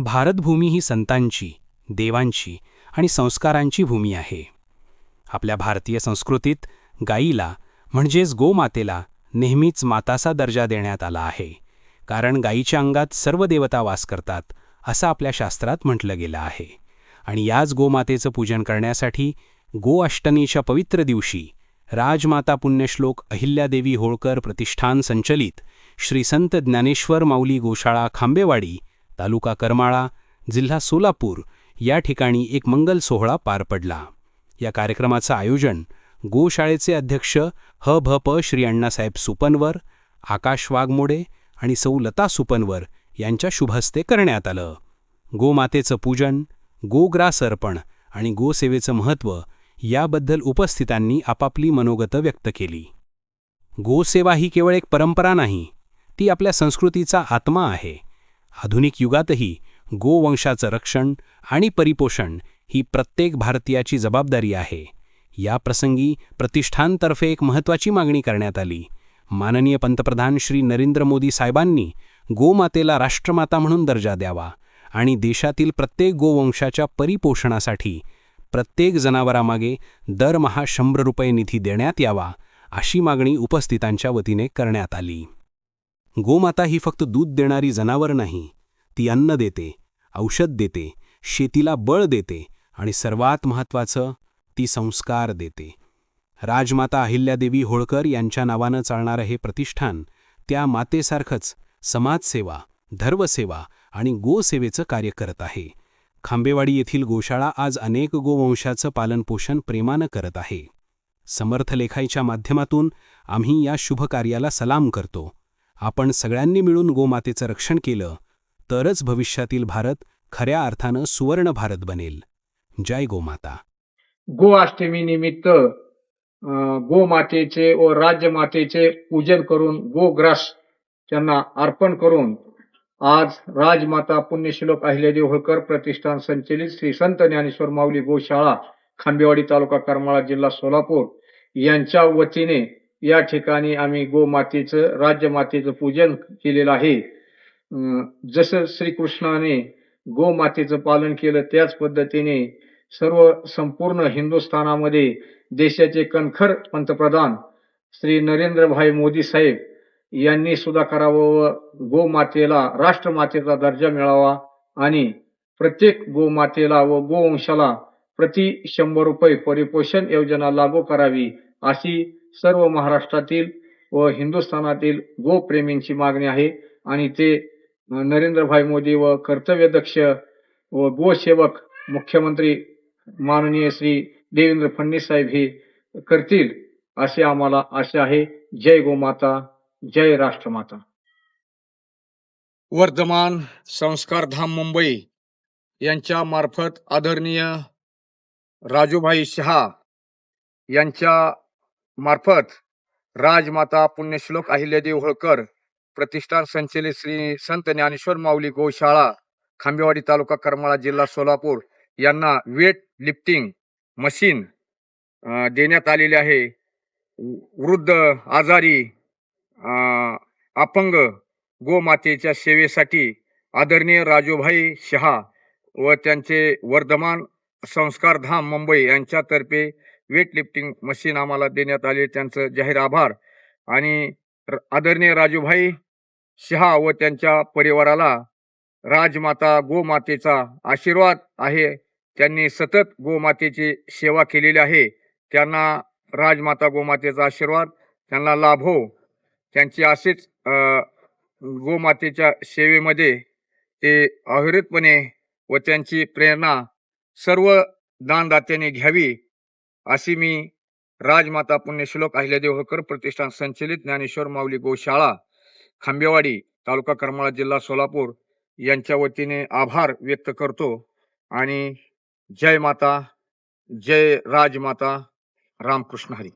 भारतभूमी ही संतांची देवांची आणि संस्कारांची भूमी आहे. आपल्या भारतीय संस्कृतीत गायीला म्हणजेच गोमातेला नेहमीच माताचा दर्जा देण्यात आला आहे कारण गाईच्या अंगात सर्व देवता वास करतात असं आपल्या शास्त्रात म्हटलं गेलं आहे. आणि याच गोमातेचं पूजन करण्यासाठी गो अष्टमीच्या पवित्र दिवशी राजमाता पुण्यश्लोक अहिल्यादेवी होळकर प्रतिष्ठान संचलित श्री संत ज्ञानेश्वर माऊली गोशाळा खांबेवाडी तालुका करमाळा जिल्हा सोलापूर या ठिकाणी एक मंगल सोहळा पार पडला. या कार्यक्रमाचं आयोजन गोशाळेचे अध्यक्ष ह भ प श्री अण्णासाहेब सुपनवर आकाश वाघमोडे आणि सौ लता सुपनवर यांच्या शुभहस्ते करण्यात आलं. गोमातेचं पूजन गोग्रास अर्पण आणि गोसेवेचं महत्त्व याबद्दल उपस्थितांनी आपापली मनोगतं व्यक्त केली. गोसेवा ही केवळ एक परंपरा नाही ती आपल्या संस्कृतीचा आत्मा आहे. आधुनिक युगातही गोवंशाचं रक्षण आणि परिपोषण ही प्रत्येक भारतीयाची जबाबदारी आहे. या प्रसंगी प्रतिष्ठानतर्फे एक महत्त्वाची मागणी करण्यात आली. माननीय पंतप्रधान श्री नरेंद्र मोदी साहेबांनी गोमातेला राष्ट्रमाता म्हणून दर्जा द्यावा आणि देशातील प्रत्येक गोवंशाच्या परिपोषणासाठी प्रत्येक जनावरामागे दरमहा शंभर रुपये निधी देण्यात यावा अशी मागणी उपस्थितांच्या वतीने करण्यात आली. गोमाता ही फक्त दूध देणारी जनावर नाही ती अन्न देते औषध देते शेतीला बळ देते आणि सर्वात महत्त्वाचं ती संस्कार देते. राजमाता अहिल्यादेवी होळकर यांच्या नावानं चालणारं हे प्रतिष्ठान त्या मातेसारखंच समाजसेवा धर्मसेवा आणि गोसेवेचं कार्य करत आहे. खांबेवाडी येथील गोशाळा आज अनेक गोवंशाचं पालनपोषण प्रेमानं करत आहे. समर्थ लेखाईच्या माध्यमातून आम्ही या शुभ कार्याला सलाम करतो. आपण सगळ्यांनी मिळून गोमातेचं रक्षण केलं तरच भविष्यातील भारत खऱ्या अर्थानं सुवर्ण भारत बनेल. जय गोमाता. गो अष्टमी निमित्त गोमातेचे व राज्यमातेचे पूजन करून गोग्रास त्यांना अर्पण करून आज राजमाता पुण्यश्लोक अहिल्यादेव होळकर प्रतिष्ठान संचलित श्री संत ज्ञानेश्वर माऊली गोशाळा खांबेवाडी तालुका करमाळा जिल्हा सोलापूर यांच्या वतीने या ठिकाणी आम्ही गोमातेचं राज्यमातेचं पूजन केलेलं आहे. जसं श्रीकृष्णाने गोमातेचं पालन केलं त्याच पद्धतीने सर्व संपूर्ण हिंदुस्थानामध्ये देशाचे कणखर पंतप्रधान श्री नरेंद्रभाई मोदी साहेब यांनी सुद्धा करावं व गोमातेला राष्ट्रमातेचा दर्जा मिळावा आणि प्रत्येक गोमातेला व गोवंशाला प्रति शंभर रुपये परिपोषण योजना लागू करावी अशी सर्व महाराष्ट्रातील व हिंदुस्थानातील गोप्रेमींची मागणी आहे. आणि ते नरेंद्रभाई मोदी व कर्तव्यदक्ष व गोसेवक मुख्यमंत्री माननीय श्री देवेंद्र फडणवीस साहेब हे करतील असे आम्हाला आशा आहे. जय गोमाता जय राष्ट्रमाता. वर्धमान संस्कारधाम मुंबई यांच्या मार्फत आदरणीय राजूभाई शहा यांच्या मार्फत राजमाता पुण्यश्लोक अहिल्यादेव होळकर प्रतिष्ठान संचलित श्री संत ज्ञानेश्वर माऊली गोशाळा खांबेवाडी तालुका करमाळा जिल्हा सोलापूर यांना वेट लिफ्टिंग मशीन देण्यात आलेले आहे. वृद्ध आजारी अपंग गोमातेच्या सेवेसाठी आदरणीय राजूभाई शहा व त्यांचे वर्धमान संस्कारधाम मुंबई यांच्यातर्फे वेट लिफ्टिंग मशीन आम्हाला देण्यात आले. त्यांचं जाहीर आभार. आणि र- आदरणीय राजूभाई शहा व त्यांच्या परिवाराला राजमाता गोमातेचा आशीर्वाद आहे. त्यांनी सतत गोमातेची सेवा केलेली आहे. त्यांना राजमाता गोमातेचा आशीर्वाद त्यांना लाभ हो. त्यांची असेच गोमातेच्या सेवेमध्ये ते अविरतपणे व त्यांची प्रेरणा सर्व दानदात्यांनी घ्यावी. अशी मी राजमाता पुण्यश्लोक अहिल्यादेव होळकर प्रतिष्ठान संचलित ज्ञानेश्वर माऊली गोशाळा खांबेवाडी तालुका करमाळा जिल्हा सोलापूर यांच्या वतीने आभार व्यक्त करतो आणि जय माता जय राजमाता रामकृष्ण हरी.